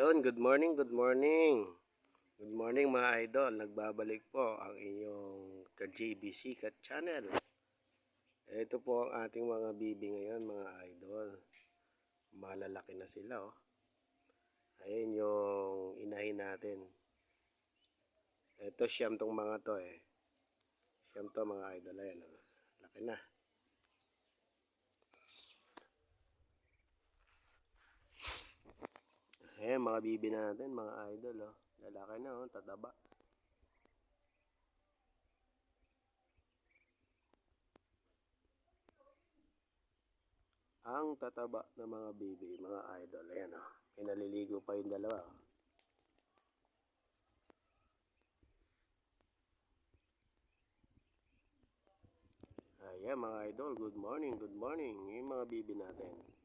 Ayun, good morning, good morning. Good morning mga idol. Nagbabalik po ang inyong ka-JBC Cat Channel. Ito po ang ating mga bibi ngayon mga idol. Malalaki na sila oh. Ayun yung inahin natin. Ito siyam tong mga to eh. Siyam to mga idol. Ayan oh. Laki na. Eh, mga bibi natin, mga idol, oh. Lalaki na, oh, tataba. Ang tataba ng mga bibi, mga idol. Ayan, oh. May naliligo pa yung dalawa, oh. Ayan, mga idol. Good morning, good morning. Yung mga bibi natin.